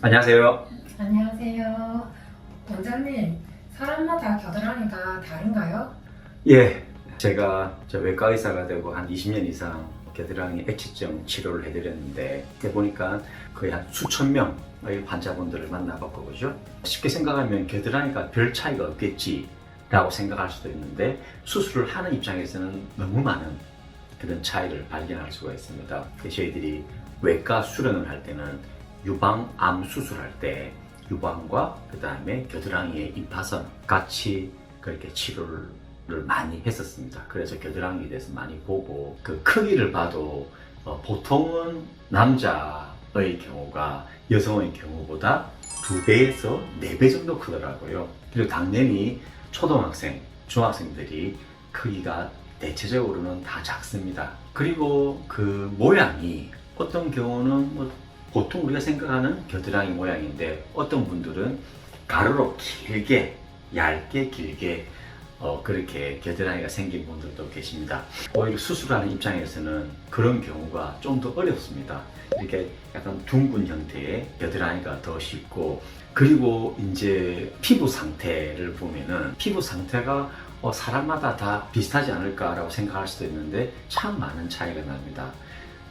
안녕하세요. 안녕하세요. 원장님, 사람마다 겨드랑이가 다른가요? 예, 제가 저 외과 의사가 되고 한 20년 이상 겨드랑이 액취증 치료를 해드렸는데 해보니까 거의 한 수천 명의 환자분들을 만나봤고 그죠? 쉽게 생각하면 겨드랑이가 별 차이가 없겠지 라고 생각할 수도 있는데 수술을 하는 입장에서는 너무 많은 그런 차이를 발견할 수가 있습니다. 그래서 저희들이 외과 수련을 할 때는 유방암 수술할 때 유방과 그 다음에 겨드랑이의 임파선 같이 그렇게 치료를 많이 했었습니다. 그래서 겨드랑이에 대해서 많이 보고 그 크기를 봐도 어, 보통은 남자의 경우가 여성의 경우보다 두 배에서 네 배 정도 크더라고요. 그리고 당연히 초등학생, 중학생들이 크기가 대체적으로는 다 작습니다. 그리고 그 모양이 어떤 경우는 뭐 보통 우리가 생각하는 겨드랑이 모양인데 어떤 분들은 가로로 길게 얇게 길게 어, 그렇게 겨드랑이가 생긴 분들도 계십니다. 오히려 수술하는 입장에서는 그런 경우가 좀 더 어렵습니다. 이렇게 약간 둥근 형태의 겨드랑이가 더 쉽고 그리고 이제 피부 상태를 보면은 피부 상태가 어, 사람마다 다 비슷하지 않을까라고 생각할 수도 있는데 참 많은 차이가 납니다.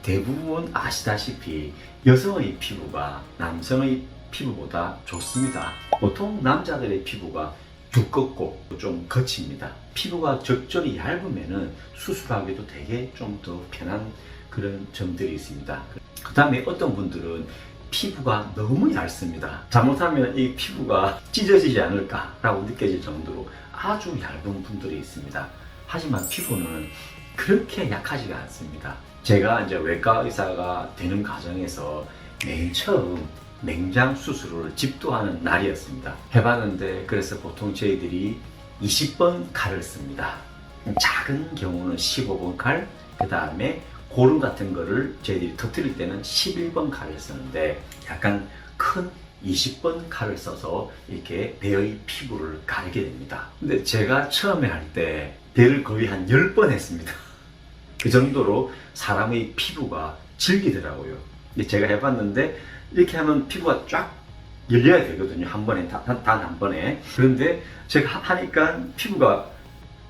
대부분 아시다시피 여성의 피부가 남성의 피부보다 좋습니다. 보통 남자들의 피부가 두껍고 좀 거칩니다. 피부가 적절히 얇으면은 수술하기도 되게 좀 더 편한 그런 점들이 있습니다. 그 다음에 어떤 분들은 피부가 너무 얇습니다. 잘못하면 이 피부가 찢어지지 않을까라고 느껴질 정도로 아주 얇은 분들이 있습니다. 하지만 피부는 그렇게 약하지가 않습니다. 제가 이제 외과 의사가 되는 과정에서 맨 처음 맹장 수술을 집도하는 날이었습니다. 해봤는데 그래서 보통 저희들이 20번 칼을 씁니다. 작은 경우는 15번 칼, 그 다음에 고름 같은 거를 저희들이 터뜨릴 때는 11번 칼을 쓰는데 약간 큰 20번 칼을 써서 이렇게 배의 피부를 가르게 됩니다. 근데 제가 처음에 할 때 배를 거의 한 10번 했습니다. 그 정도로 사람의 피부가 질기더라고요. 제가 해봤는데 이렇게 하면 피부가 쫙 열려야 되거든요. 한 번에, 단한 번에. 그런데 제가 하- 하니까 피부가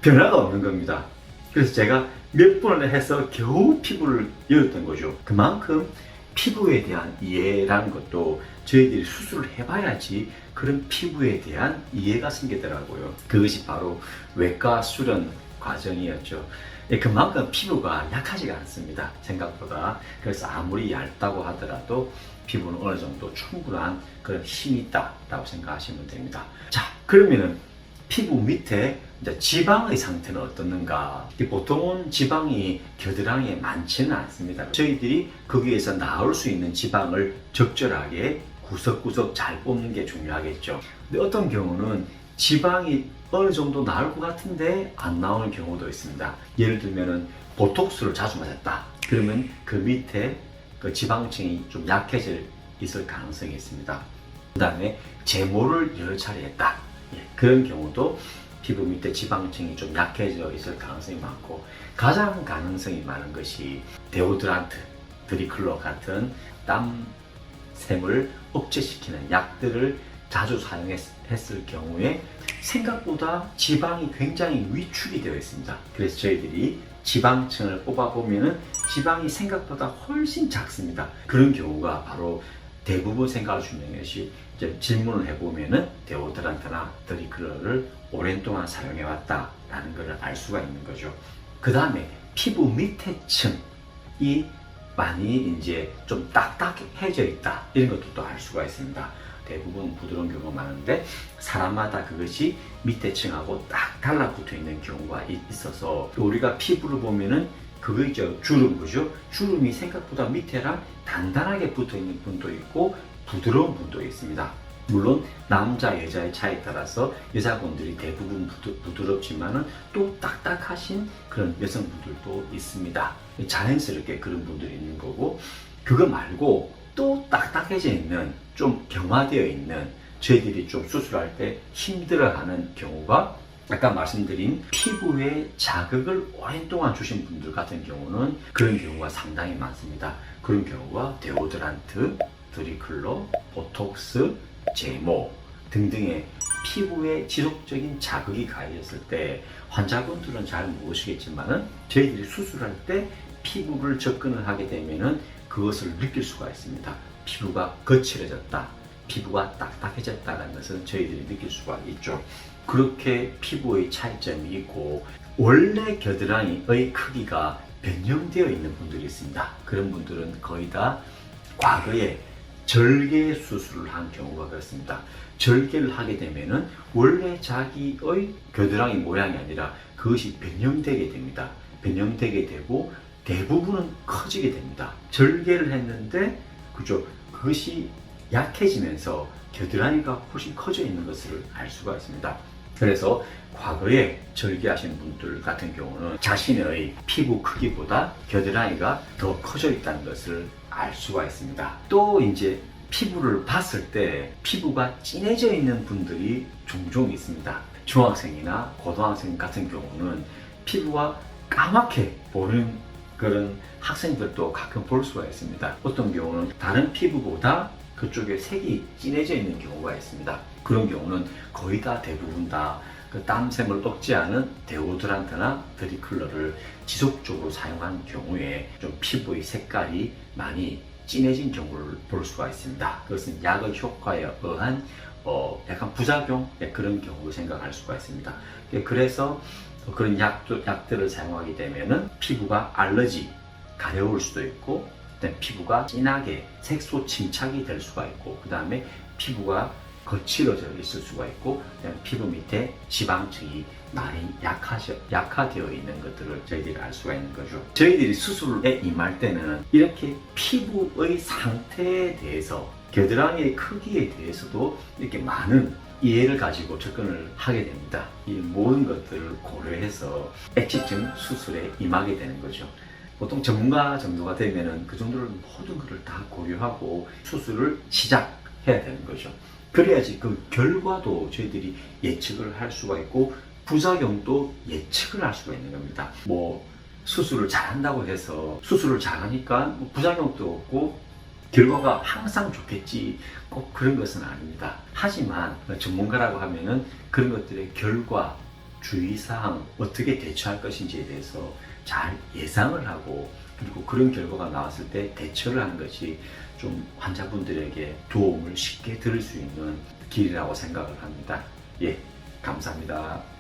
변화가 없는 겁니다. 그래서 제가 몇 번을 해서 겨우 피부를 열었던 거죠. 그만큼 피부에 대한 이해라는 것도 저희들이 수술을 해봐야지 그런 피부에 대한 이해가 생기더라고요. 그것이 바로 외과 수련 과정이었죠. 예, 그만큼 피부가 약하지가 않습니다. 생각보다. 그래서 아무리 얇다고 하더라도 피부는 어느 정도 충분한 그런 힘이 있다라고 생각하시면 됩니다. 자, 그러면은 피부 밑에 이제 지방의 상태는 어떻는가? 이 보통은 지방이 겨드랑이에 많지는 않습니다. 저희들이 거기에서 나올 수 있는 지방을 적절하게 구석구석 잘 뽑는 게 중요하겠죠. 근데 어떤 경우는 지방이 어느 정도 나올 것 같은데 안 나오는 경우도 있습니다. 예를 들면은 보톡스를 자주 맞았다. 그러면 그 밑에 그 지방층이 좀 약해질 있을 가능성이 있습니다. 그 다음에 제모를 여러 차례 했다. 예, 그런 경우도 피부 밑에 지방층이 좀 약해져 있을 가능성이 많고 가장 가능성이 많은 것이 데오드란트, 드리클로 같은 땀샘을 억제시키는 약들을 자주 사용했을 경우에 생각보다 지방이 굉장히 위축이 되어 있습니다. 그래서 저희들이 지방층을 뽑아보면은 지방이 생각보다 훨씬 작습니다. 그런 경우가 바로 대부분 생각할 수 있는 것이 질문을 해보면은 데오드란트나 드리클러를 오랜 동안 사용해왔다라는 것을 알 수가 있는 거죠. 그 다음에 피부 밑에 층이 많이 이제 좀 딱딱해져 있다 이런 것도 또 알 수가 있습니다. 대부분 부드러운 경우가 많은데 사람마다 그것이 밑에 층하고 딱 달라붙어 있는 경우가 이- 있어서 우리가 피부를 보면은 그거 있죠. 주름 그죠? 주름이 생각보다 밑에랑 단단하게 붙어 있는 분도 있고 부드러운 분도 있습니다. 물론 남자 여자의 차이에 따라서 여자분들이 대부분 부드, 부드 럽지만은 또 딱딱하신 그런 여성분들도 있습니다. 자연스럽게 그런 분들이 있는 거고 그거 말고 또 딱딱해져 있는 좀 경화되어 있는 저희들이 좀 수술할 때 힘들어하는 경우가 아까 말씀드린 피부에 자극을 오랜 동안 주신 분들 같은 경우는 그런 경우가 상당히 많습니다. 그런 경우가 데오드란트, 드리클러, 보톡스, 제모 등등의 피부에 지속적인 자극이 가해졌을 때 환자분들은 잘 모르시겠지만은 저희들이 수술할 때 피부를 접근을 하게 되면은 그것을 느낄 수가 있습니다. 피부가 거칠어졌다, 피부가 딱딱해졌다는 것은 저희들이 느낄 수가 있죠. 그렇게 피부의 차이점이 있고 원래 겨드랑이의 크기가 변형되어 있는 분들이 있습니다. 그런 분들은 거의 다 과거에 절개 수술을 한 경우가 그렇습니다. 절개를 하게 되면은 원래 자기의 겨드랑이 모양이 아니라 그것이 변형되게 됩니다. 변형되게 되고 대부분은 커지게 됩니다. 절개를 했는데 그죠? 그것이 약해지면서 겨드랑이가 훨씬 커져 있는 것을 알 수가 있습니다. 그래서 과거에 절개하신 분들 같은 경우는 자신의 피부 크기보다 겨드랑이가 더 커져 있다는 것을 알 수가 있습니다. 또 이제 피부를 봤을 때 피부가 진해져 있는 분들이 종종 있습니다. 중학생이나 고등학생 같은 경우는 피부가 까맣게 보는 그런 학생들도 가끔 볼 수가 있습니다. 어떤 경우는 다른 피부보다 그쪽에 색이 진해져 있는 경우가 있습니다. 그런 경우는 거의 다 대부분 다 그 땀샘을 억제하는 데오드란트나 드리클러를 지속적으로 사용한 경우에 좀 피부의 색깔이 많이 진해진 경우를 볼 수가 있습니다. 그것은 약의 효과에 의한 어, 약간 부작용 네, 그런 경우로 생각할 수가 있습니다. 예, 그래서 그런 약, 약들을 사용하게 되면은 피부가 알러지, 가려울 수도 있고, 피부가 진하게 색소 침착이 될 수가 있고, 그 다음에 피부가 거칠어져 있을 수가 있고, 피부 밑에 지방층이 많이 약하셔, 약화되어 있는 것들을 저희들이 알 수가 있는 거죠. 저희들이 수술에 임할 때는 이렇게 피부의 상태에 대해서 겨드랑이의 크기에 대해서도 이렇게 많은 이해를 가지고 접근을 하게 됩니다. 이 모든 것들을 고려해서 액체증 수술에 임하게 되는 거죠. 보통 전문가 정도가 되면은 그 정도를 모든 것을 다 고려하고 수술을 시작해야 되는 거죠. 그래야지 그 결과도 저희들이 예측을 할 수가 있고 부작용도 예측을 할 수가 있는 겁니다. 뭐 수술을 잘한다고 해서 수술을 잘하니까 뭐 부작용도 없고 결과가 항상 좋겠지 꼭 그런 것은 아닙니다. 하지만 전문가라고 하면은 그런 것들의 결과, 주의사항, 어떻게 대처할 것인지에 대해서 잘 예상을 하고 그리고 그런 결과가 나왔을 때 대처를 하는 것이 좀 환자분들에게 도움을 쉽게 들을 수 있는 길이라고 생각을 합니다. 예, 감사합니다.